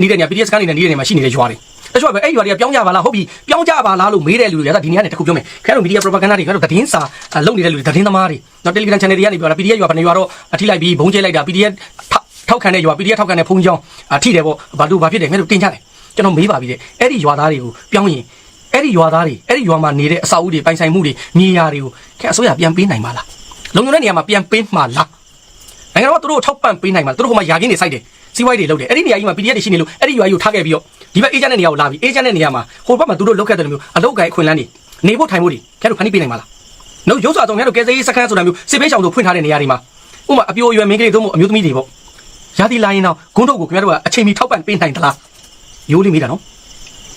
နေတဲ့နေရာ PDF စကန်နေတဲ့နေတဲ့နေရာမှာရှိနေတဲ့ရွာတွေတချို့ကပဲအဲ့ရွာတွေကပြောင်းကြပါလားဟုတ်ပြီပြောင်းကြပါလားလို့မေးတဲ့လူတွေကဒီနေ့ကနေတခုပြောမယ်ခင်ဗျားတို့ media propaganda တွေခင်ဗျားတို့သတင်းစာလုပ်နေတဲ့လူတွေသတင်းသမားတွေနော် Telegram channel တွေကနေပြောတာ PDF ရွာဘယ်နေရွာတော့အထိလိုက်ပြီးဘုံကျဲလိုက်တာ PDF ထောက်ခံတဲ့ရွာ PDF ထောက်ခံတဲ့ဖုန်းကြောင်းအထိတယ်ပေါ့ဘာလို့ဘာဖြစ်တယ်ခင်ဗျားတို့တင်ကြတယ်ကျွန်တော်မေးပါပြီတဲ့အဲ့ဒီရွာသားတွေကိုပြောင်းရင်အဲ့ဒီရွာသားတွေအဲ့ဒီရွာမှာနေတဲ့အစာအုပ်တွေပိုင်ဆိုင်မှုတွေမြေယာတွေကိုခင်ဗျာအစိုးရပြန်ပေးနိုင်ပါလားလုံခြုံတဲ့နေရာမှာပြန်ပေးမှာလားနိုင်ငံတော်ကသူတို့ကိုထောက်ပံ့ပေးနိုင်မှာသူတို့ကမှယာကင်းတွေစိုက်တယ် စီးပွားရေးတွေလုပ်တယ်အဲ့ဒီနေရာကြီးမှာ PDF တွေရှိနေလို့အဲ့ဒီရွာကြီးကိုထားခဲ့ပြီးတော့ဒီဘက် agent တဲ့နေရာကိုလာပြီး agent တဲ့နေရာမှာဟိုဘက်မှာသူတို့လုပ်ခဲ့တယ်လို့မျိုးအလုပ်ကိုင်အခွင့်အလမ်းတွေနေဖို့ထိုင်ဖို့တွေခင်ဗျားတို့ဖန်တီးပေးနိုင်မှာလားနော်ရုပ်စွာဆောင်ခင်ဗျားတို့ကယ်ဆယ်ရေးစခန်းဆိုတာမျိုးစစ်ပေးဆောင်တို့ဖွင့်ထားတဲ့နေရာတွေမှာဥပမာအပြိုအရွယ်မင်းကလေးတို့မို့အမျိုးသမီးတွေပေါ့ရာသီလာရင်တော့ဂုံးထုတ်ကိုခင်ဗျားတို့ကအချိန်မီထောက်ပံ့ပေးနိုင်သလားရိုးလေးမိတာနော်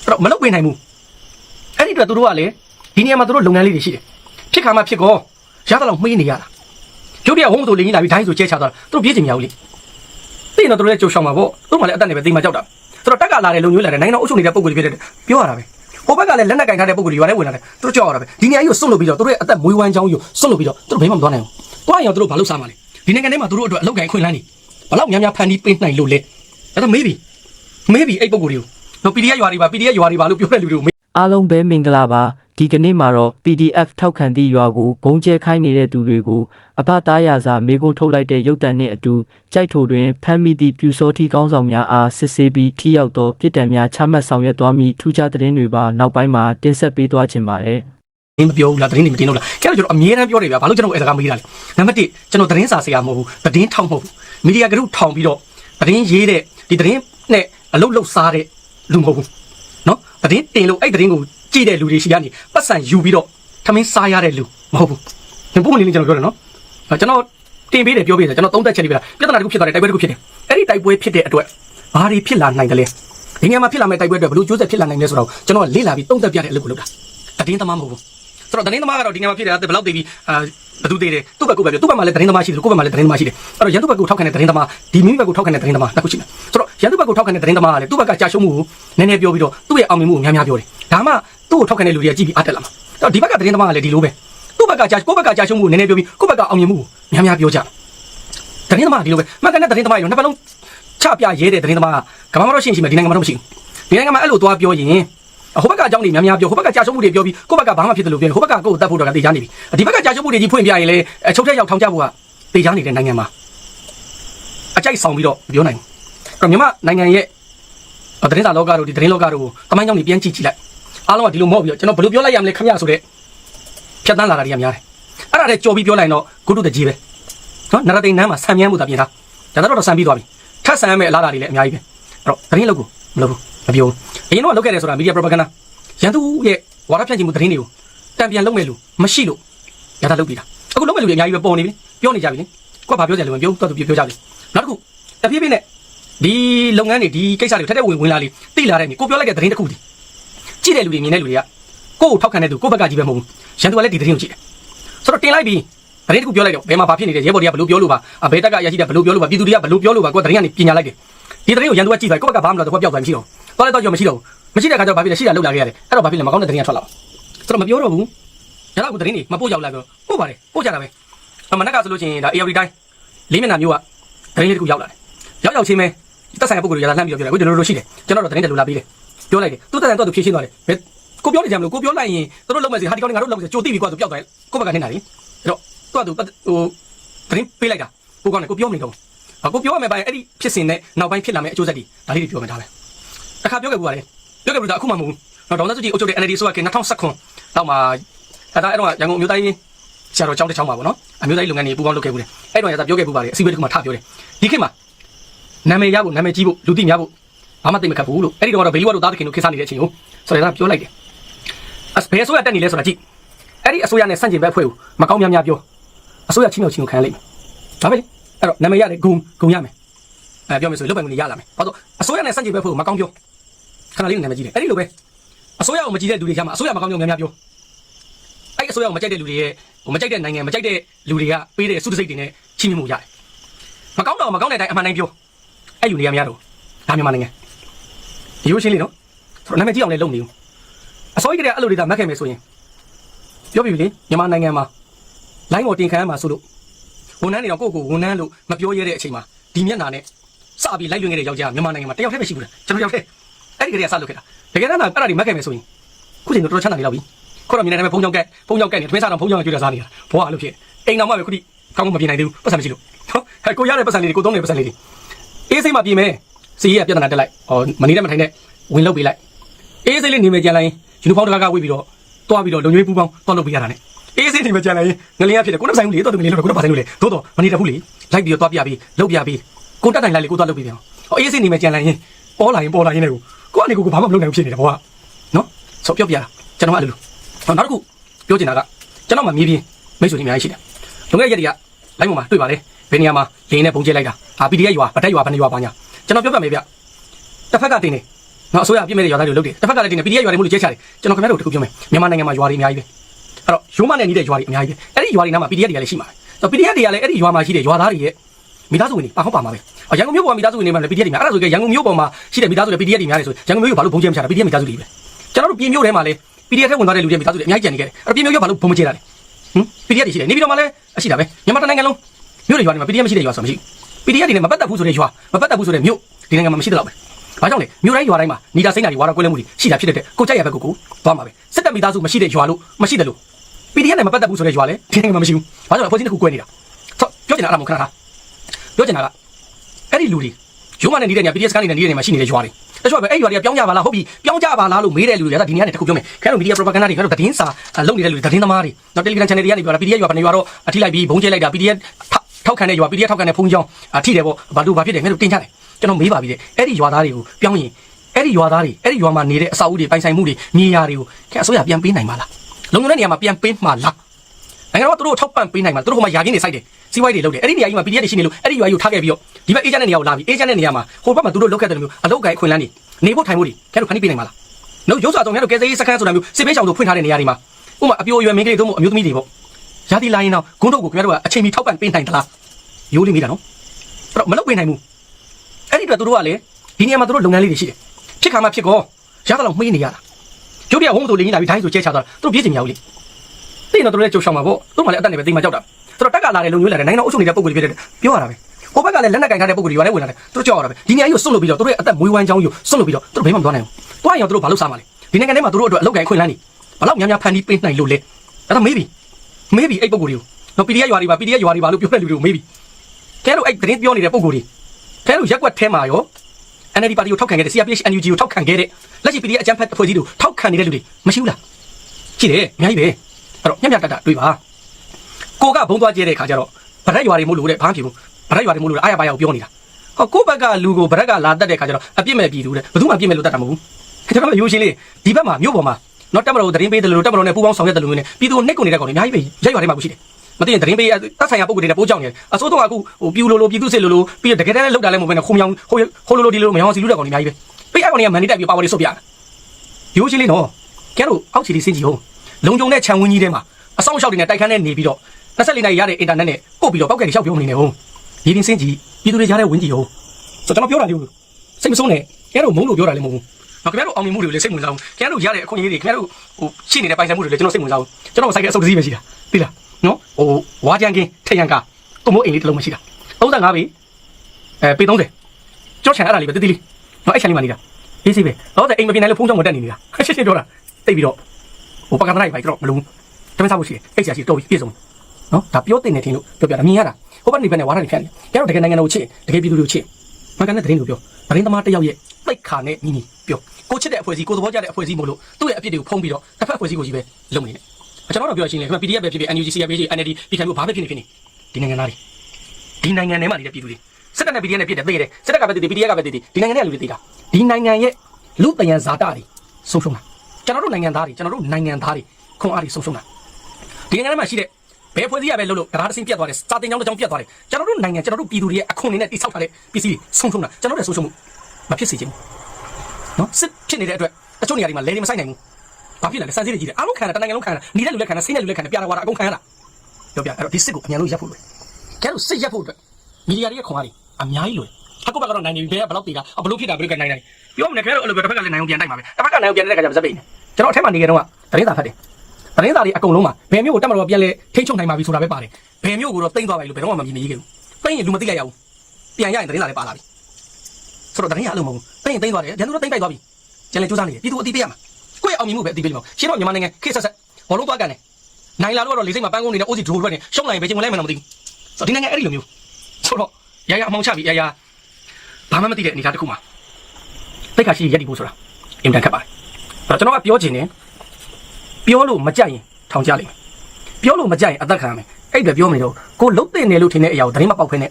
အဲ့တော့မလုပ်ပေးနိုင်ဘူးအဲ့ဒီအတွက်သူတို့ကလည်းဒီနေရာမှာသူတို့လုပ်ငန်းလေးတွေရှိတယ်ဖြစ်ခါမှဖြစ်ကောရသလောက်မှေးနေရတာရုပ်ပြဝုန်းမဆိုလင်းကြီးလာပြီးဒိုင်းဆိုကျဲချသွားတာသူတို့ပြေးချင်မရဘူးလေ သိရင်တော့သူတို့လည်းကြိုးရှောင်မှာပေါ့သူတို့မှလည်းအတက်နေပဲသိမှကြောက်တာဆိုတော့တက်ကလာတယ်လုံညွှန်းလာတယ်နိုင်ငံတော်အုပ်ချုပ်နေတဲ့ပုံကိုယ်တွေဖြစ်တဲ့ပြောရတာပဲဟိုဘက်ကလည်းလက်နက်ကင်ထားတဲ့ပုံကိုယ်တွေရွာထဲဝင်လာတယ်သူတို့ကြောက်ရတာပဲဒီနေရာကြီးကိုစွန့်လို့ပြီးတော့သူတို့ရဲ့အသက်မွေးဝမ်းချောင်းကြီးကိုစွန့်လို့ပြီးတော့သူတို့ဘယ်မှမသွားနိုင်ဘူးသွားရင်တော့သူတို့ဘာလုပ်စားမှာလဲဒီနိုင်ငံထဲမှာသူတို့အတွက်အလောက်ကင်ခွင့်လန်းနေဘလောက်များများဖန်တီးပေးနိုင်လို့လဲအဲ့တော့မေးပြီမေးပြီအဲ့ပုံကိုယ်တွေကိုတော့ PDF ရွာတွေပါ PDF ရွာတွေပါလို့ပြောတဲ့လူတွေကိုမေး အားလုံးပဲမင်္ဂလာပါဒီကနေ့မှာတော့ PDF ထောက်ခံသည့်ရွာကိုဂုံကျဲခိုင်းနေတဲ့သူတွေကိုအဘသားရစာမေကုန်းထုတ်လိုက်တဲ့ရုပ်တံနဲ့အတူကြိုက်ထိုတွင်ဖမ်းမိသည့်ပြူစောတိကောင်းဆောင်များအားစစ်ဆေးပြီးထိရောက်သောပြည်တံများချမှတ်ဆောင်ရွက်သွားမည်ထူးခြားသတင်းတွေပါနောက်ပိုင်းမှာတင်ဆက်ပေးသွားခြင်းပါတယ်မင်းမပြောဘူးလားသတင်းတွေမတင်တော့လားကျတော့ကျွန်တော်အမြဲတမ်းပြောတယ်ဗျာဘာလို့ကျွန်တော်အဲ့ဒါကမေးတာလဲနံပါတ်1ကျွန်တော်သတင်းစာဆရာမဟုတ်ဘူးသတင်းထောက်မဟုတ်ဘူးမီဒီယာကရုထောင်ပြီးတော့သတင်းရေးတဲ့ဒီသတင်းနဲ့အလုပ်လုပ်စားတဲ့လူမဟုတ်ဘူးနော် သတင်းတင်လို့အဲ့သတင်းကိုကြည့်တဲ့လူတွေရှိကနေပတ်စံယူပြီးတော့ထမင်းစားရတဲ့လူမဟုတ်ဘူးဘယ်ပုံနေလဲကျွန်တော်ပြောတယ်နော်အဲ့ကျွန်တော်တင်ပေးတယ်ပြောပေးတယ်ကျွန်တော်သုံးသက်ချက်လေးပြတာပြဿနာတစ်ခုဖြစ်သွားတယ်တိုက်ပွဲတစ်ခုဖြစ်တယ်အဲ့ဒီတိုက်ပွဲဖြစ်တဲ့အတွက်ဘာတွေဖြစ်လာနိုင်တယ်လဲဒီနေရာမှာဖြစ်လာမယ့်တိုက်ပွဲအတွက်ဘယ်လိုကျိုးဆက်ဖြစ်လာနိုင်လဲဆိုတော့ကျွန်တော်လေ့လာပြီးသုံးသက်ပြတဲ့အလုပ်ကိုလုပ်တာသတင်းသမားမဟုတ်ဘူးဆိုတော့သတင်းသမားကတော့ဒီနေရာမှာဖြစ်တယ်ဘယ်လောက်သိပြီးအာဘယ်သူသိတယ်သူ့ဘက်ကကိုပဲပြောသူ့ဘက်မှာလည်းသတင်းသမားရှိတယ်ကိုယ့်ဘက်မှာလည်းသတင်းသမားရှိတယ်အဲ့တော့ရန်သူဘက်ကိုထောက်ခံတဲ့သတင်းသမားဒီမိမိဘက်ကိုထောက်ခံတဲ့သတင်းသမားတစ်ခုရှိတယ်ဆိုတော့ ရန်သူဘက်ကိုထောက်ခံတဲ့သတင်းသမားကလည်းသူ့ဘက်ကကြာရှုံးမှုကိုနည်းနည်းပြောပြီးတော့သူ့ရဲ့အောင်မြင်မှုကိုများများပြောတယ်ဒါမှသူ့ကိုထောက်ခံတဲ့လူတွေကကြည့်ပြီးအားတက်လာမှာအဲ့တော့ဒီဘက်ကသတင်းသမားကလည်းဒီလိုပဲသူ့ဘက်ကကြာကိုယ့်ဘက်ကကြာရှုံးမှုကိုနည်းနည်းပြောပြီးကိုယ့်ဘက်ကအောင်မြင်မှုကိုများများပြောကြသတင်းသမားကဒီလိုပဲမှန်ကန်တဲ့သတင်းသမားတွေနှစ်ပတ်လုံးချပြရဲတဲ့သတင်းသမားကကမ္ဘာမှာတော့ရှင်းရှိမယ်ဒီနိုင်ငံမှာတော့မရှိဘူးဒီနိုင်ငံမှာအဲ့လိုသွားပြောရင်ဟိုဘက်ကအကြောင်းတွေများများပြောဟိုဘက်ကကြာရှုံးမှုတွေပြောပြီးကိုယ့်ဘက်ကဘာမှဖြစ်တယ်လို့ပြောရင်ဟိုဘက်ကကိုယ့်ကိုတတ်ဖို့တော့ကတေချာနေပြီဒီဘက်ကကြာရှုံးမှုတွေကြီးဖွင့်ပြရင်လည်းအချုပ်ထက်ရောက်ထောင်ကြဖို့ကတေချာနေတဲ့နိုင်ငံမှာအကြိုက်ဆောင်ပြီးတော့မပြောနိုင်ဘူးအဲ့တော့ မြန်မာနိုင်ငံရဲ့သတင်းစာလောကတို့ဒီသတင်းလောကတို့ကိုတမိုင်းကြောင်းတွေပြန်ကြည့်ကြည့်လိုက်အားလုံးကဒီလိုမဟုတ်ပြီးတော့ကျွန်တော်ဘယ်လိုပြောလိုက်ရမလဲခမရဆိုတဲ့ဖြတ်တန်းလာတာတွေကများတယ်အဲ့ဒါတည်းကြော်ပြီးပြောလိုက်ရင်တော့ဂုတုတကြီးပဲနော်နရတိန်နန်းမှာဆံမြန်းမှုတာပြင်ထားဒါတော့တော့ဆံပြီးသွားပြီထပ်ဆံရမယ့်အလားအလာတွေလည်းအများကြီးပဲအဲ့တော့သတင်းလောက်ကိုမလုပ်ဘူးမပြောဘူးအရင်တော့လုပ်ခဲ့တယ်ဆိုတာ media propaganda ရန်သူရဲ့ဝါဒဖြန့်ချီမှုသတင်းတွေကိုတံပြန်လုံးမဲ့လူမရှိလို့ရတာလုပ်ပြီးတာအခုလုံးမဲ့လူတွေအများကြီးပဲပေါ်နေပြီပြောနေကြပြီလေကိုကဘာပြောကြလဲမပြောတော့သူပြောကြပြီနောက်တစ်ခုတပြည့်ပြည့်နဲ့ ဒီလုပ်ငန်းတွေဒီကိစ္စတွေထက်တဲ့ဝင်ဝင်လာလေတိလာတဲ့နေကိုပြောလိုက်တဲ့သတင်းတစ်ခုတည်းကြည့်တဲ့လူတွေမြင်တဲ့လူတွေကကိုကိုထောက်ခံတဲ့သူကိုဘက်ကကြီးပဲမဟုတ်ဘူးရန်သူကလည်းဒီသတင်းကိုကြည့်တယ်ဆိုတော့တင်လိုက်ပြီးသတင်းတစ်ခုပြောလိုက်တော့ဘယ်မှာဘာဖြစ်နေတယ်ရဲဘော်တွေကဘယ်လိုပြောလို့ပါအဘယ်တက်ကရရှိတယ်ဘယ်လိုပြောလို့ပါပြည်သူတွေကဘယ်လိုပြောလို့ပါကိုကသတင်းကနေပညာလိုက်တယ်ဒီသတင်းကိုရန်သူကကြည့်သွားကိုဘက်ကဘာမှမလုပ်တော့ကိုကပျောက်သွားမရှိတော့တော်လည်းတော့ကြောမရှိတော့ဘူးမရှိတဲ့အခါကျတော့ဘာဖြစ်လဲရှိတာလောက်လာခဲ့ရတယ်အဲ့တော့ဘာဖြစ်လဲမကောင်းတဲ့သတင်းကထွက်လာတော့ဆိုတော့မပြောတော့ဘူးရတော့ကသတင်းတွေမပို့ရောက်လာပြောပို့ပါတယ်ပို့ကြတာပဲမနက်ကဆိုလို့ချင်းဒါ ARD တိုင်းလေးမျက်နှာမျိုးကသတင်းလေးတစ်ခုရောက်လာတယ်ရောက်ရောက်ချင်းပဲ တက်ဆိုင်တဲ့ပုဂ္ဂိုလ်တွေရလာလှမ်းပြီးတော့ပြောတယ်ကိုကျွန်တော်တို့ရှိတယ်ကျွန်တော်တို့သတင်းတွေလိုလာပြီးတယ်ပြောလိုက်တယ်သူတက်ဆိုင်တော့သူဖြည့်ရှင်းသွားတယ်ဘယ်ကိုပြောနေကြမလို့ကိုပြောလိုက်ရင်တို့လုံးမဲ့စီဟာဒီကောင်းနေငါတို့လုံးမဲ့စီကြိုတိပြီကွာသူပျောက်သွားတယ်ကိုဘက်ကနေတာလေအဲ့တော့သူကသူဟိုသတင်းပေးလိုက်တာကိုကောင်းတယ်ကိုပြောမနေတော့ဘူးကိုပြောရမယ်ပိုင်းအဲ့ဒီဖြစ်စဉ်နဲ့နောက်ပိုင်းဖြစ်လာမယ့်အကျိုးဆက်တွေဒါလေးတွေပြောမှထားပဲတစ်ခါပြောခဲ့ဘူးပါလေပြောခဲ့ဘူးဒါအခုမှမဟုတ်ဘူးတော့ဒေါက်တာစုကြည်အုပ်ချုပ်တဲ့ NLD ဆိုက2019လောက်မှာအဲ့ဒါအဲ့တော့ရန်ကုန်မြို့တိုင်းဆရာတော်ကျောင်းတစ်ချောင်းပါဗောနော်အမျိုးသားရေးလုပ်ငန်းတွေပူးပေါင်းလုပ်ခဲ့ဘူးတယ်အဲ့တော့ရတာပြောခဲ့ဘူးပါလေအစည်းအဝေးတစ်ခုမှထပြောတယ်ဒီခေတ်မှာ နာမည်ရဖို့နာမည်ကြီးဖို့လူသိများဖို့ဘာမှသိမခတ်ဘူးလို့အဲ့ဒီတော့ဘယ်လီဝါတို့သားသခင်တို့ခေတ်စားနေတဲ့အချိန်ကိုဆိုတော့ပြောလိုက်တယ်အစဘယ်ဆိုရတက်နေလဲဆိုတာကြည့်အဲ့ဒီအစိုးရနဲ့ဆန့်ကျင်ဘက်အဖွဲ့ကိုမကောင်းများများပြောအစိုးရချင်းတို့ချင်းကိုခံရလိမ့်မယ်ဒါပဲလေအဲ့တော့နာမည်ရတယ်ဂုံဂုံရမယ်အဲပြောမယ်ဆိုရင်လုတ်ပိုင်ခွင့်ရလာမယ်ဘာလို့အစိုးရနဲ့ဆန့်ကျင်ဘက်အဖွဲ့ကိုမကောင်းပြောခဏလေးနာမည်ကြီးတယ်အဲ့ဒီလိုပဲအစိုးရကိုမကြည့်တဲ့လူတွေခါမှာအစိုးရမကောင်းပြောများများပြောအဲ့အစိုးရကိုမကြိုက်တဲ့လူတွေရဲ့ဟိုမကြိုက်တဲ့နိုင်ငံမကြိုက်တဲ့လူတွေကပေးတဲ့စုတစိတ်တွေနဲ့ချင်းမြမှုရတယ်မကောင်းတော့မကောင်းတဲ့အတိုင်းအမှန်တိုင်းပြော အဲ့ယူနေရများတော့ဒါမြန်မာနိုင်ငံရိုးရှင်းလေးနော်ဆိုတော့နာမည်ကြီးအောင်လည်းလုပ်နေဦးအစိုးရကလည်းအဲ့လိုတွေဒါမက်ခဲ့မယ်ဆိုရင်ပြောပြီလေမြန်မာနိုင်ငံမှာလိုင်းကိုတင်ခံရမှာဆိုလို့ဝန်ထမ်းတွေတော့ကိုယ့်ကိုယ်ဝန်ထမ်းလို့မပြောရတဲ့အချိန်မှာဒီမျက်နှာနဲ့စပြီးလိုက်လွင်ခဲ့တဲ့ယောက်ျားမြန်မာနိုင်ငံမှာတယောက်တည်းပဲရှိဘူးလားကျွန်တော်ယောက်တည်းအဲ့ဒီကလေးကစလုပ်ခဲ့တာတကယ်တမ်းကအဲ့ဒါတွေမက်ခဲ့မယ်ဆိုရင်ခုချိန်တော့တော်တော်ချမ်းသာနေလောက်ပြီခုတော့မြင်နေတယ်ဖုန်းကြောင့်ကဲဖုန်းကြောင့်ကဲနေထွေးစားတော့ဖုန်းကြောင့်ကျွေးတာစားနေတာဘွားလို့ဖြစ်အိမ်တော်မှပဲခုထိကောင်းမပြေနိုင်သေးဘူးပတ်စံမရှိလို့နော်ဟဲ့ကိုရတဲ့ပတ်စံလေးတွေကိုသုံးနေတဲ့ပတ်စံလေးတွေ အေးစိတ်မှပြေမယ်စီးရပြဿနာတက်လိုက်ဟောမနေနဲ့မထိုင်နဲ့ဝင်လုပ်ပေးလိုက်အေးစိတ်လေးနေမယ်ကြံလိုက်ယူနီဖောင်းတကားကဝေးပြီးတော့တွားပြီးတော့လုံကျွေးပူပေါင်းတွားလုပ်ပေးရတာ ਨੇ အေးစိတ်နေမယ်ကြံလိုက်ငလင်းရဖြစ်တယ်ကိုယ်နဲ့ဆိုင်ဘူးလေတော်တယ်ငလင်းလို့ကိုယ်နဲ့ပါဆိုင်လို့လေသို့တော့မနေတတ်ဘူးလေလိုက်ပြီးတော့တွားပြပြီးလုပ်ပြပြီးကိုတက်တိုင်လိုက်လေကိုတွားလုပ်ပြီးပြန်ဟောအေးစိတ်နေမယ်ကြံလိုက်ရင်ပေါ်လာရင်ပေါ်လာရင်လည်းကိုကနေကိုဘာမှမလုပ်နိုင်ဘူးဖြစ်နေတယ်ဘောကနော်ဆောပြောပြတာကျွန်တော်ကအဲ့လိုဟောနောက်တစ်ခုပြောချင်တာကကျွန်တော်မှမြေပြင်မိတ်ဆွေတွေအများကြီးရှိတယ်လွန်ခဲ့တဲ့ရက်တွေကလိုင်းပေါ်မှာတွေ့ပါလေ ဘယ်နေရာမှာလင်းနဲ့ပုံကျဲလိုက်တာအာ PDF ရွာဗတက်ရွာဘယ်နေရွာပါညာကျွန်တော်ပြောပြမယ်ဗျတစ်ဖက်ကတင်နေနော်အစိုးရပြည့်မဲ့ရွာသားတွေလုပ်တယ်တစ်ဖက်ကလည်းတင်နေ PDF ရွာတွေမို့လို့ကျဲချတယ်ကျွန်တော်ခင်ဗျားတို့တခုပြောမယ်မြန်မာနိုင်ငံမှာရွာတွေအများကြီးပဲအဲ့တော့ရုံးမနဲ့နေတဲ့ရွာတွေအများကြီးပဲအဲ့ဒီရွာတွေနားမှာ PDF တွေကလည်းရှိမှာပဲ PDF တွေကလည်းအဲ့ဒီရွာမှာရှိတဲ့ရွာသားတွေရဲ့မိသားစုဝင်တွေပါဟုတ်ပါမှာပဲရန်ကုန်မြို့ပေါ်မှာမိသားစုဝင်တွေမှာလည်း PDF တွေများအဲ့ဒါဆိုကြရန်ကုန်မြို့ပေါ်မှာရှိတဲ့မိသားစုတွေ PDF တွေများတယ်ဆိုရန်ကုန်မြို့ကိုဘာလို့ဘုံကျဲမချတာ PDF မိသားစုတွေပဲကျွန်တော်တို့ပြည်မြို့ထဲမှာလည်း PDF ထဲဝင်သွားတဲ့လူတွေမိသားစုတွေအများကြီးကျန်နေခဲ့တယ်အဲ့ပြည်မြို့ကဘာလို့ဘုံမကျဲတာလဲဟင် PDF တွေရှိတယ်နေပြည်တော်မှာလည်းအရှိတာပဲမြန်မာတိုင်းနိုင်ငံလုံး မြို့တွေရွာတွေမှာ PDF မရှိတဲ့ရွာဆိုမရှိဘူး PDF တွေနဲ့မပတ်သက်ဘူးဆိုတဲ့ရွာမပတ်သက်ဘူးဆိုတဲ့မြို့ဒီနိုင်ငံမှာမရှိတော့ပဲဘာကြောင့်လဲမြို့တိုင်းရွာတိုင်းမှာနေတာစိမ့်တာတွေဝါရကွဲလဲမှုတွေရှိတာဖြစ်တဲ့ကိုကြိုက်ရဘက်ကိုကိုသွားမှာပဲစစ်တပ်မိသားစုမရှိတဲ့ရွာလို့မရှိတယ်လို့ PDF နဲ့မပတ်သက်ဘူးဆိုတဲ့ရွာလဲဒီနိုင်ငံမှာမရှိဘူးဘာကြောင့်လဲဖွဲ့စည်းတစ်ခုကွဲနေတာဆိုပြောချင်တာအဲ့ဒါမဟုတ်ခဏထားပြောချင်တာကအဲ့ဒီလူတွေရုံးမနဲ့နေတဲ့နေရာ PDF စကန်နေတဲ့နေတဲ့နေရာမှာရှိနေတဲ့ရွာတွေတချို့ကပဲအဲ့ရွာတွေကပြောင်းကြပါလားဟုတ်ပြီပြောင်းကြပါလားလို့မေးတဲ့လူတွေကဒါဒီနေ့ကနေတစ်ခုပြောမယ်ခင်ဗျားတို့ media propaganda တွေခင်ဗျားတို့သတင်းစာလုပ်နေတဲ့လူတွေသတင်းသမားတွေနောက် Telegram channel တွေကနေပြောတာ PDF ရွာဘယ်နေရွာတော့အထိလိုက်ပြီးဘုံကျဲလိုက်တာ PDF ထောက်ခံတဲ့ရွာ PDF ထောက်ခံတဲ့ဖုန်းကြောင်းအထိတယ်ပေါ့ဘာလို့ဘာဖြစ်တယ်ခင်ဗျားတို့တင်ကြတယ်ကျွန်တော်မေးပါပြီတဲ့အဲ့ဒီရွာသားတွေကိုပြောင်းရင်အဲ့ဒီရွာသားတွေအဲ့ဒီရွာမှာနေတဲ့အစာအုပ်တွေပိုင်ဆိုင်မှုတွေမြေယာတွေကိုခင်ဗျာအစိုးရပြန်ပေးနိုင်ပါလားလုံခြုံတဲ့နေရာမှာပြန်ပေးမှာလားနိုင်ငံတော်ကသူတို့ကိုထောက်ပံ့ပေးနိုင်မှာသူတို့ကမှယာကင်းတွေစိုက်တယ်စီးပွားရေးတွေလုပ်တယ်အဲ့ဒီနေရာကြီးမှာ PDF တွေရှိနေလို့အဲ့ဒီရွာကြီးကိုထားခဲ့ပြီးတော့ဒီဘက်အေဂျင့်တဲ့နေရာကိုလာပြီးအေဂျင့်တဲ့နေရာမှာဟိုဘက်မှာသူတို့လုပ်ခဲ့တယ်လို့မျိုးအလုပ်ကိုင်အခွင့်အလမ်းတွေနေဖို့ထိုင်ဖို့တွေခဲတို့ခဏပေးနိုင်မှာလားနော်ရုပ်စွာတော့ခဲတို့ကဲစေးစခန်းဆိုတာမျိုးစစ်ပေးဆောင်တို့ဖွင့်ထားတဲ့နေရာတွေမှာဥပမာအပြိုရွယ်မင်းကလေးတို့မို့အမျိုးသမီးတွေပေါ့ ရာသီလာရင်တော့ဂုံးတို့ကိုခင်ဗျားတို့ကအချိန်မီထောက်ပံ့ပေးနိုင်သလားရိုးလေးမိတာနော်အဲ့တော့မလုပ်ပေးနိုင်ဘူးအဲ့ဒီအတွက်သူတို့ကလည်းဒီနေရာမှာသူတို့လုပ်ငန်းလေးတွေရှိတယ်ဖြစ်ခါမှဖြစ်ကောရသလောက်မှေးနေရတာကျုပ်တွေကဝုန်းမတို့လင်းကြီးလာပြီးတိုင်းဆိုကျဲချသွားတာသူတို့ပြေးချင်မရဘူးလေသိရင်တော့တို့လည်းကြုံရှောင်မှာပေါ့သူတို့မှလည်းအတက်နေပဲသိမှကြောက်တာဆိုတော့တက်ကလာတယ်လုံညွှန်းလာတယ်နိုင်ငံတော်အုပ်ချုပ်နေတဲ့ပုံကိုယ်တွေဖြစ်တဲ့ပြောရတာပဲဟိုဘက်ကလည်းလက်နက်ကင်ထားတဲ့ပုံကိုယ်တွေရွာထဲဝင်လာတယ်သူတို့ကြောက်ရတာပဲဒီနေရာကြီးကိုစွန့်လို့ပြီးတော့သူတို့ရဲ့အသက်မွေးဝမ်းကြောင်းကြီးကိုစွန့်လို့ပြီးတော့သူတို့ဘယ်မှမသွားနိုင်ဘူးတွားရင်သူတို့ဘာလို့စားမှာလဲဒီနိုင်ငံထဲမှာသူတို့အတွက်အလုပ်ကိုင်ခွင့်လန်းနေဘလောက်များများဖန်တီးပေးနိုင်လို့လဲအဲ့ဒါမေးပြီ မေးပြီအဲ့ပုံကိုယ်တွေကိုနော် PDF ရွာတွေပါ PDF ရွာတွေပါလို့ပြောတဲ့လူတွေကိုမေးပြီကဲတို့အဲ့သတင်းပြောနေတဲ့ပုံကိုယ်တွေကဲတို့ရက်ွက်ထဲမှာရော NLD ပါတီကိုထောက်ခံခဲ့တဲ့ CRPH NUG ကိုထောက်ခံခဲ့တဲ့လက်ရှိ PDF အကြမ်းဖက်အဖွဲ့အစည်းတို့ထောက်ခံနေတဲ့လူတွေမရှိဘူးလားရှိတယ်အများကြီးပဲအဲ့တော့ညံ့ညံ့တတ်တာတွေ့ပါကိုကဘုံသွားကျဲတဲ့ခါကျတော့ဗရက်ရွာတွေမို့လို့တဲ့ဘာမှဖြစ်ဘူးဗရက်ရွာတွေမို့လို့အားရပါရကိုပြောနေတာဟောကိုဘက်ကလူကိုဗရက်ကလာတတ်တဲ့ခါကျတော့အပြစ်မဲ့ပြည်သူတဲ့ဘယ်သူမှပြစ်မဲ့လို့တတ်တာမဟုတ်ဘူးကျွန်တော်ကရိုးရှင်းလေးဒီဘက်မှာမြို့ပေါ်မှာ တော့တက်မလို့သတင်းပေးတယ်လို့တက်မလို့နဲ့ပူပေါင်းဆောင်ရွက်တယ်လို့မျိုးနဲ့ပြည်သူနှိတ်ကုန်နေတဲ့ကောင်တွေအများကြီးပဲရက်ရွာထဲမှာကိုရှိတယ်မသိရင်သတင်းပေးတက်ဆိုင်ရာပုံကိုယ်တွေပိုးကြောက်နေတယ်အစိုးတော့အခုဟိုပြူလိုလိုပြည်သူစစ်လိုလိုပြီးတော့တကယ်တမ်းလောက်တာလည်းမဟုတ်ဘဲနဲ့ခုံမြောင်ဟိုဟိုလိုလိုဒီလိုလိုမယောင်စီလူတဲ့ကောင်တွေအများကြီးပဲပေးအကောင်တွေကမန်နေတက်ပြီးပါဝါတွေဆုတ်ပြရိုးရှင်းလေးနော်ကျန်တို့အောက်ခြေလေးစင်ကြီးဟုတ်လုံကြုံတဲ့ခြံဝင်းကြီးထဲမှာအဆောင်ရှောက်တွေနဲ့တိုက်ခန်းနဲ့နေပြီးတော့24နိုင်ရတဲ့အင်တာနက်နဲ့ပို့ပြီးတော့ပောက်ကယ်တွေရှောက်ပြုံးနေနေဟုတ်ရင်းရင်းစင်ကြီးပြည်သူတွေကြားတဲ့ဝင်းကြီးဟုတ်ဆိုတော့ကျွန်တော်ပြောတာလေးကိုစိတ်မဆုံးနဲ့ကျန်တို့မုန်းလို့ပြောတာလည်းမဟုတ်ဘူး နော်ခင်ဗျားတို့အောင်မြင်မှုတွေကိုလည်းစိတ်ဝင်စားအောင်ခင်ဗျားတို့ရတဲ့အခွင့်အရေးတွေခင်ဗျားတို့ဟိုရှိနေတဲ့ပိုင်ဆိုင်မှုတွေလည်းကျွန်တော်စိတ်ဝင်စားအောင်ကျွန်တော်စိုက်တဲ့အစုပ်တစ်စီးပဲရှိတာသိလားနော်ဟိုဝါကြံကင်းထရန်ကာသူ့မို့အိမ်လေးတစ်လုံးမရှိတာ35ပြီအဲပေ30ကြောချန်အဲ့ဒါလေးပဲတိတိလေးနော်အဲ့ချန်လေးမှနေတာရေးစီပဲတော့တဲ့အိမ်မပြင်းနိုင်လို့ဖုန်းကြောင့်မတက်နေနေတာရှင်းရှင်းပြောတာတိတ်ပြီးတော့ဟိုပကံတနာကြီးပဲကျွန်တော်မလုံးတမင်စားဖို့ရှိတယ်အိတ်ဆရာရှိတော်ပြီပြည့်စုံနော်ဒါပြောတင်နေတင်လို့ပြောပြတာမြင်ရတာဟိုဘက်နေဘက်နဲ့ဝါရနေဖြတ်နေကျတော့တကယ်နိုင်ငံတော်ကိုချစ်တကယ်ပြည်သူတွေကိုချစ်မကန်တဲ့သတင်းကိုပြောသတင်းသမားတစ်ယောက်ရဲ့တိတ်ခါနဲ့ညီညီပြော ကိုချစ်တဲ့အဖွဲ့အစည်းကိုသဘောကျတဲ့အဖွဲ့အစည်းမို့လို့သူ့ရဲ့အပြစ်တွေကိုဖုံးပြီးတော့တစ်ဖက်အဖွဲ့အစည်းကိုကြီးပဲလုပ်နေတယ်ကျွန်တော်တို့ပြောရှင်းလေခင်ဗျ PDF ပဲဖြစ်ဖြစ် NUG CRPH NLD ပြည်ခံမှုဘာပဲဖြစ်နေဖြစ်နေဒီနိုင်ငံသားတွေဒီနိုင်ငံထဲမှာနေတဲ့ပြည်သူတွေစစ်တပ်နဲ့ PDF နဲ့ဖြစ်တယ်သိရတယ်စစ်တပ်ကပဲတည်တည် PDF ကပဲတည်တည်ဒီနိုင်ငံထဲကလူတွေတည်တာဒီနိုင်ငံရဲ့လူတယံဇာတာတွေဆုံးရှုံးတာကျွန်တော်တို့နိုင်ငံသားတွေကျွန်တော်တို့နိုင်ငံသားတွေခွန်အားတွေဆုံးရှုံးတာဒီနိုင်ငံထဲမှာရှိတဲ့ဘယ်ဖွဲ့စည်းရပဲလို့လို့တရားတစ်စင်းပြတ်သွားတယ်စာတင်ကြောင်းတစ်ကြောင်းပြတ်သွားတယ်ကျွန်တော်တို့နိုင်ငံကျွန်တော်တို့ပြည်သူတွေရဲ့အခွင့်အရေးနဲ့တိဆောက်ထားတဲ့ပစ္စည်းတွေဆုံးရှုံးတာကျွန်တော်တို့ရဲ့ဆုံးရှုံးမှုမဖြစ်စေချင်ဘူး နော်စစ်ဖြစ်နေတဲ့အတွက်တချို့နေရာတွေမှာလဲတွေမဆိုင်နိုင်ဘူးဘာဖြစ်လဲလဲစမ်းစစ်တွေကြီးတယ်အားလုံးခံတာတနိုင်ငံလုံးခံတာနေတဲ့လူလည်းခံတာစိနေတဲ့လူလည်းခံတာပြတာဝါတာအကုန်ခံရတာပြောပြအဲ့တော့ဒီစစ်ကိုအမြန်ဆုံးရပ်ဖို့လိုတယ်ကျတော့စစ်ရပ်ဖို့အတွက်မီဒီယာတွေရဲ့ခွန်အားတွေအများကြီးလိုတယ်အခုဘက်ကတော့နိုင်နေပြီဘယ်ကဘယ်လောက်တည်တာဘယ်လိုဖြစ်တာဘယ်လိုကနိုင်နိုင်ပြောမနေခင်ဗျားတို့အဲ့လိုပဲတစ်ဖက်ကလည်းနိုင်အောင်ပြန်တိုက်ပါပဲတစ်ဖက်ကနိုင်အောင်ပြန်တဲ့ခါကျတော့ဇက်ပိတ်နေကျွန်တော်အထက်မှာနေကြတော့သတင်းစာဖတ်တယ်သတင်းစာတွေအကုန်လုံးမှာဘယ်မျိုးကိုတက်မလို့ပြန်လဲထိချုံနိုင်ပါပြီဆိုတာပဲပါတယ်ဘယ်မျိုးကိုတော့တိမ့်သွားပါလို့ဘယ်တော့မှမမြင်နေခဲ့ဘူးတိမ့်ရင်လူမသိလိုက်ရဘူးပြန်ရရင်သတင်းစာတွေပါလာပြီ ဆိုတော့သတင်းရအလုံးမဟုတ်ဘူးတိတ်ရင်တိတ်သွားတယ်ရန်သူတော့တိတ်ပိုက်သွားပြီကျန်လဲစူးစမ်းနေတယ်ပြည်သူအတိပေးရမှာကိုယ့်ရဲ့အောင်မြင်မှုပဲအတိပေးလိမ့်မယ်ရှင်းတော့မြန်မာနိုင်ငံခေတ်ဆက်ဆက်ဘောလုံးသွားကန်တယ်နိုင်လာတော့တော့လေးစိတ်မှာပန်းကုန်းနေတဲ့အိုးစီဒရိုလွှတ်နေရှုံးနိုင်ပဲချင်းဝင်လိုက်မှတော့မသိဘူးဆိုတော့ဒီနိုင်ငံအဲ့ဒီလိုမျိုးဆိုတော့ရရအမောင်ချပြီရရဘာမှမသိတဲ့အနေအထားတစ်ခုမှာတိတ်ခါရှိရက်ဒီဖို့ဆိုတာအင်တန်ခက်ပါတယ်အဲ့တော့ကျွန်တော်ကပြောချင်တယ်ပြောလို့မကြိုက်ရင်ထောင်ကြလိမ့်မယ်ပြောလို့မကြိုက်ရင်အသက်ခံရမယ်အဲ့ဒါပြောမယ်တော့ကိုလုတ်တဲ့နေလို့ထင်တဲ့အရာကိုသတင်းမပေါက်ဖ ೇನೆ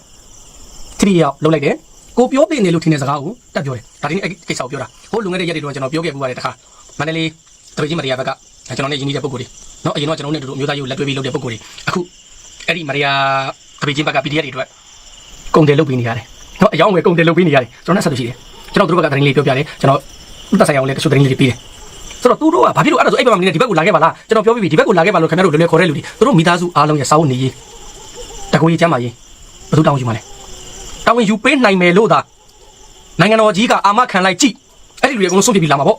တတိယလုတ်လိုက်တယ် ကိုပြောပြနေလို့ထင်တဲ့စကားကိုတက်ပြောတယ်ဒါဒီနေ့အဲ့ကိစ္စကိုပြောတာဟိုလူငယ်တဲ့ရက်တွေတော့ကျွန်တော်ပြောခဲ့ပူပါတယ်တခါမန္တလေးတပည့်ကြီးမရိယာဘက်ကကျွန်တော်နဲ့ရင်းနှီးတဲ့ပုံကိုယ်တွေနော်အရင်တော့ကျွန်တော်နဲ့အတူတူအမျိုးသားရေးကိုလက်တွဲပြီးလုပ်တဲ့ပုံကိုယ်တွေအခုအဲ့ဒီမရိယာတပည့်ကြီးဘက်က PDF တွေအတွက်ကုန်တယ်လုပ်ပေးနေရတယ်နော်အယောင်းဝယ်ကုန်တယ်လုပ်ပေးနေရတယ်ကျွန်တော်နဲ့ဆက်လို့ရှိတယ်ကျွန်တော်တို့ဘက်ကသတင်းလေးပြောပြတယ်ကျွန်တော်ဥတ္တဆိုင်အောင်လည်းတချို့သတင်းလေးတွေပြီးတယ်ဆိုတော့သူတို့ကဘာဖြစ်လို့အဲ့ဒါဆိုအဲ့ဘက်မှာမနေနဲ့ဒီဘက်ကိုလာခဲ့ပါလားကျွန်တော်ပြောပြီးပြီဒီဘက်ကိုလာခဲ့ပါလို့ခင်ဗျားတို့လွယ်လွယ်ခေါ်တဲ့လူတွေသူတို့မိသားစုအားလုံးရဲ့စာအုပ်နေရေးတကူကြီးချမ်းပါရေးဘယ်သူတောင်းယူမှာလဲ တာဝန်ယူပေးနိုင်မယ်လို့သာနိုင်ငံတော်ကြီးကအာမခံလိုက်ကြည့်အဲ့ဒီလူတွေအကုန်လုံးဆုံးဖြတ်ပြီးလာမှာပေါ့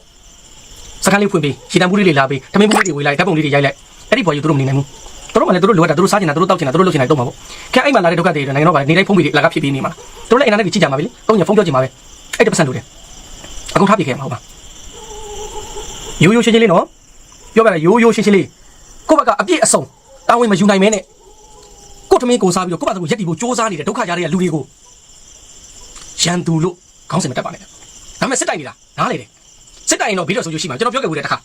စကန်လေးဖွင့်ပေးရှီတန်ဘူးလေးတွေလာပေးထမင်းဘူးလေးတွေဝေးလိုက်ဓာတ်ပုံလေးတွေရိုက်လိုက်အဲ့ဒီဘွားယူသူတို့မနေနိုင်ဘူးသူတို့မှလည်းသူတို့လိုအပ်တာသူတို့စားချင်တာသူတို့တောက်ချင်တာသူတို့လုပ်ချင်တာတော့မှာပေါ့ခင်အဲ့မှာလာတဲ့ဒုက္ခတွေတွေနိုင်ငံတော်ကနေတိုင်းဖုန်းပြီးအလကားဖြစ်ပြီးနေမှာသူတို့လည်းအင်တာနက်ကြီးကြည့်ကြမှာပဲလေတုံးညာဖုန်းပြောကြည့်မှာပဲအဲ့တပတ်စံလို့တယ်အကုန်ထားပြခဲ့မှာဟုတ်ပါရိုးရိုးရှင်းရှင်းလေးနော်ပြောပြတာရိုးရိုးရှင်းရှင်းလေးကိုယ့်ဘက်ကအပြည့်အစုံတာဝန်မယူနိုင်မဲနဲ့ကိုယ့်ထမင်းကိုစားပြီးတော့ကိုယ့်ဘာသာကိုရက်တီဖို့စ조사နေတဲ့ဒုက္ခကြားတဲ့လူတွေကို ရန်သူလို့ခေါင်းစဉ်မတက်ပါနဲ့ဒါပေမဲ့စစ်တိုင်နေတာနားလေတယ်စစ်တိုင်ရင်တော့ဘေးတော့ဆိုလို့ရှိမှာကျွန်တော်ပြောခဲ့ဘူးတဲ့တခါ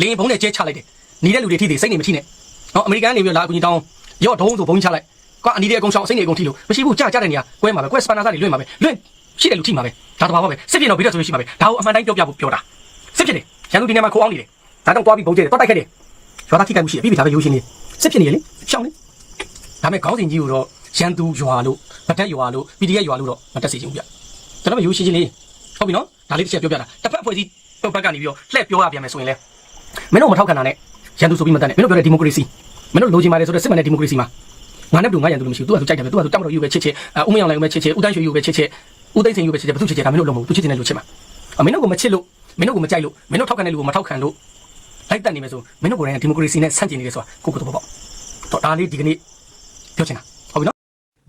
လင်းဘုံနဲ့ကျဲချလိုက်တယ်နေတဲ့လူတွေထိသေးစိတ်နေမထိနဲ့ဟောအမေရိကန်နေပြီးလာအကူကြီးတောင်းရော့ဒုံးဆိုဘုံချလိုက်ကွာအနီးတဲ့အကုန်ရှောင်းစိတ်နေအကုန်ထိလို့မရှိဘူးကြာကြတဲ့နေရာကွဲမှာပဲကွဲစပန်နာသားတွေလွင့်မှာပဲလွင့်ရှိတဲ့လူထိမှာပဲဒါတော့ပါပဲစစ်ပြင်းတော့ဘေးတော့ဆိုလို့ရှိမှာပဲဒါကိုအမှန်တိုင်းပြောပြဖို့ပြောတာစစ်ပြင်းတယ်ရန်သူဒီနေရာမှာခိုးအောင်နေတယ်ဒါတော့တွားပြီးဘုံကျဲတယ်တွားတိုက်ခဲ့တယ်ရွာသားခိကိုက်မှုရှိတယ်ပြီးပြီဒါပဲရိုးရှင်းနေစစ်ပြင်းနေရလေရှောင်းလေဒါပေမဲ့ခေါင်းစဉ်ကြီးကိုတော့ရန်သူရွာလို့ဗတ်တက်ရွာလို့ PDF ရွာလို့တော့မတက်စေချင်ဘူးဗျ ကျွန်တော်မယူရှင်းရှင်းလေးဟုတ်ပြီနော်ဒါလေးတစ်ချက်ပြောပြတာတစ်ဖက်အဖွဲ့အစည်းဘက်ကနေပြီးတော့လှည့်ပြောရပြန်မယ်ဆိုရင်လေမင်းတို့မထောက်ခံတာနဲ့ရန်သူဆိုပြီးမတတ်နဲ့မင်းတို့ပြောတဲ့ဒီမိုကရေစီမင်းတို့လိုချင်ပါတယ်ဆိုတဲ့စစ်မှန်တဲ့ဒီမိုကရေစီမှာငါနဲ့တူငါရန်သူလို့မရှိဘူးသူကသူကြိုက်တယ်ပဲသူကသူတက်မတော်ယူပဲချစ်ချစ်အဦးမယောင်လည်းပဲချစ်ချစ်ဦးတန်းရွှေယူပဲချစ်ချစ်ဦးသိန်းစိန်ယူပဲချစ်ချစ်ဘသူချစ်ချစ်ဒါမင်းတို့လုံးမဟုတ်သူချစ်တဲ့လူချစ်မှာအမင်းတို့ကမချစ်လို့မင်းတို့ကမကြိုက်လို့မင်းတို့ထောက်ခံတဲ့လူကိုမထောက်ခံလို့လိုက်တက်နေမယ်ဆိုမင်းတို့ကိုယ်တိုင်ဒီမိုကရေစီနဲ့ဆန့်ကျင်နေတယ်ဆိုတာကိုကိုတော့ပေါ့တော့ဒါလေးဒီကနေ့ပြောချင်တာဟုတ်ပြီနော်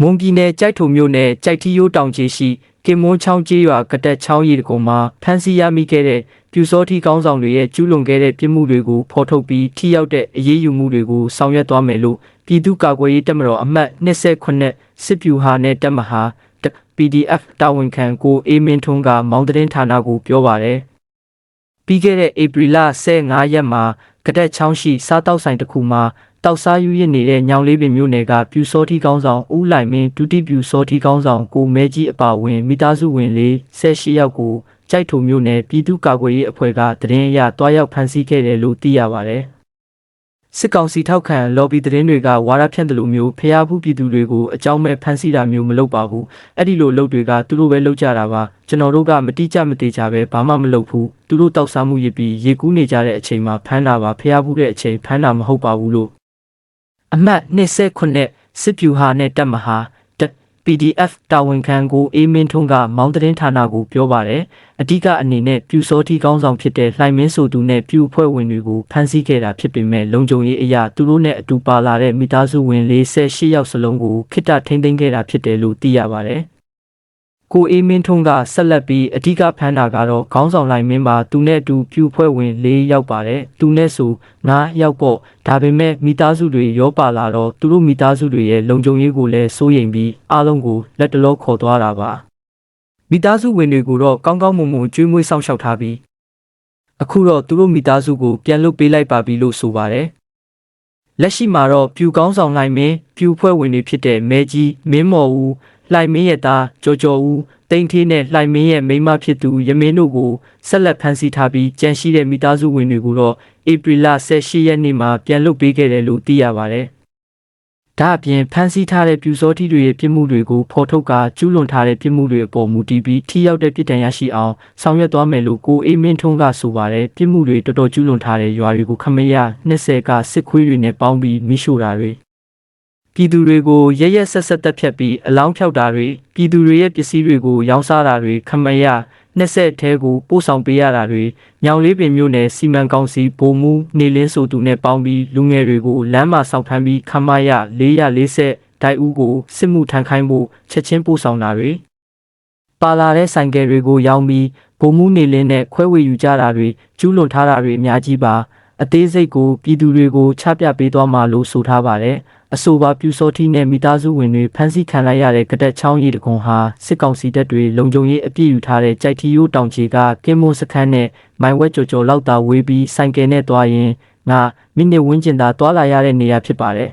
မွန်ပြည်နယ်ကြိုက်ထုံမြို့နယ်ကြိုက်ထီယိုးတောင်ကြီးရှိ ကင်မွန်းချောင်းကျေးရွာကတက်ချောင်းရီတကုံမှာဖမ်းဆီးရမိခဲ့တဲ့ပြူစောထီကောင်းဆောင်တွေရဲ့ကျူးလွန်ခဲ့တဲ့ပြစ်မှုတွေကိုဖော်ထုတ်ပြီးထိရောက်တဲ့အရေးယူမှုတွေကိုဆောင်ရွက်သွားမယ်လို့ပြည်သူ့ကာကွယ်ရေးတပ်မတော်အမှတ်28စစ်ပြူဟာနဲ့တပ်မဟာ PDF တာဝန်ခံကိုအေးမင်းထွန်းကမောင်တရင်ဌာနကိုပြောပါတယ်ပြီးခဲ့တဲ့ဧပြီလ15ရက်မှာကတက်ချောင်းရှိစားတောက်ဆိုင်တစ်ခုမှာ တောက်စားယူရနေတဲ့ညောင်လေးပင်မြို့နယ်ကပြူစောထီကောင်းဆောင်ဦးလိုက်မင်းဒုတိပြူစောထီကောင်းဆောင်ကိုမဲကြီးအပါအဝင်မိသားစုဝင်လေး18ယောက်ကိုကြိုက်ထုံမြို့နယ်ပြည်သူ့ကာကွယ်ရေးအဖွဲ့ကတရင်အရတွားရောက်ဖမ်းဆီးခဲ့တယ်လို့သိရပါတယ်စစ်ကောင်စီထောက်ခံ lobby သတင်းတွေကဝါရဖြန့်တယ်လို့မျိုးဖျားဖူးပြည်သူတွေကိုအကြောင်းမဲ့ဖမ်းဆီးတာမျိုးမလုပ်ပါဘူးအဲ့ဒီလိုလုပ်တွေကသူတို့ပဲလုပ်ကြတာပါကျွန်တော်တို့ကမတိကျမသေးကြပဲဘာမှမလုပ်ဘူးသူတို့တောက်စားမှုရပြီးရေကူးနေကြတဲ့အချိန်မှာဖမ်းတာပါဖျားဖူးတဲ့အချိန်ဖမ်းတာမဟုတ်ပါဘူးလို့ အမှတ်29စစ်ပြူဟာနဲ့တပ်မဟာတပ် PDF တာဝန်ခံကိုအေးမင်းထွန်းကမောင်းတရင်ဌာနကိုပြောပါတယ်အဓိကအနေနဲ့ပြူစောတိကောင်းဆောင်ဖြစ်တဲ့လှိုင်မင်းဆိုသူနဲ့ပြူအဖွဲ့ဝင်တွေကိုဖမ်းဆီးခဲ့တာဖြစ်ပေမဲ့လုံခြုံရေးအရာသူတို့နဲ့အတူပါလာတဲ့မိသားစုဝင်48ယောက်စလုံးကိုခိတ္တထိမ့်သိမ်းခဲ့တာဖြစ်တယ်လို့သိရပါတယ် ကိုအေးမင်းထွန်းကဆက်လက်ပြီးအဓိကဖမ်းတာကတော့ခေါင်းဆောင်လိုက်မင်းပါသူနဲ့အတူပြူဖွဲ့ဝင်၄ယောက်ပါတယ်သူနဲ့ဆို9ယောက်ပေါ့ဒါပေမဲ့မိသားစုတွေရောပါလာတော့သူတို့မိသားစုတွေရဲ့လုံခြုံရေးကိုလည်းစိုးရိမ်ပြီးအားလုံးကိုလက်တလောခေါ်သွားတာပါမိသားစုဝင်တွေကိုတော့ကောင်းကောင်းမွန်မွန်ကျွေးမွေးစောင့်ရှောက်ထားပြီးအခုတော့သူတို့မိသားစုကိုပြန်လွတ်ပေးလိုက်ပါပြီလို့ဆိုပါတယ်လက်ရှိမှာတော့ပြူကောင်းဆောင်လိုက်မင်းပြူဖွဲ့ဝင်တွေဖြစ်တဲ့မဲကြီးမင်းမော်ဦး လှိုင်မင်းရဲ့သားကြော်ကြော်ဦးတိန်သေးနဲ့လှိုင်မင်းရဲ့မိန်းမဖြစ်သူရမင်းတို့ကိုဆက်လက်ဖမ်းဆီးထားပြီးကြန့်ရှိတဲ့မိသားစုဝင်တွေကိုတော့ဧပြီလ18ရက်နေ့မှာပြန်လွတ်ပေးခဲ့တယ်လို့သိရပါတယ်။ဒါအပြင်ဖမ်းဆီးထားတဲ့ပြူစောတိတွေရဲ့ပြစ်မှုတွေကိုဖော်ထုတ်ကာကျူးလွန်ထားတဲ့ပြစ်မှုတွေအပေါ်မူတည်ပြီးထိရောက်တဲ့ပြစ်ဒဏ်ရရှိအောင်ဆောင်ရွက်သွားမယ်လို့ကိုအေးမင်းထွန်းကဆိုပါတယ်ပြစ်မှုတွေတော်တော်ကျူးလွန်ထားတဲ့ရွာတွေကိုခမရ20ကစစ်ခွေးတွေနဲ့ပေါင်းပြီးမိရှို့တာတွေ ပြည်သူတွေကိုရရက်ဆက်ဆက်တက်ဖြတ်ပြီးအလောင်းဖြောက်တာတွေပြည်သူတွေရဲ့ပစ္စည်းတွေကိုရောင်းစားတာတွေခမရ20ထဲကိုပို့ဆောင်ပေးရတာတွေညောင်လေးပင်မြို့နယ်စီမံကောင်စီဗိုလ်မှူးနေလင်းဆိုသူနဲ့ပေါင်းပြီးလူငယ်တွေကိုလမ်းမှာစောက်ထမ်းပြီးခမရ440ဒိုက်ဦးကိုစစ်မှုထမ်းခိုင်းဖို့ချက်ချင်းပို့ဆောင်တာတွေပါလာတဲ့ဆိုင်ကယ်တွေကိုရောင်းပြီးဗိုလ်မှူးနေလင်းနဲ့ခွဲဝေယူကြတာတွေကျူးလွန်ထားတာတွေအများကြီးပါအသေးစိတ်ကိုပြည်သူတွေကိုချပြပေးသွားမှာလို့ဆိုထားပါတယ် အဆိုပါပြူစောတိနဲ့မိသားစုဝင်တွေဖမ်းဆီးခံလိုက်ရတဲ့ကတက်ချောင်းရီတကွန်ဟာစစ်ကောင်စီတပ်တွေလုံခြုံရေးအပြည့်ယူထားတဲ့ကြိုက်ထီယိုးတောင်ချေကကင်းမွန်စခန်းနဲ့မိုင်ဝက်ကြော်ကြော်လောက်တာဝေးပြီးဆိုင်ကယ်နဲ့သွားရင်ငါမိနစ်ဝန်းကျင်သာသွားလာရတဲ့နေရာဖြစ်ပါတယ်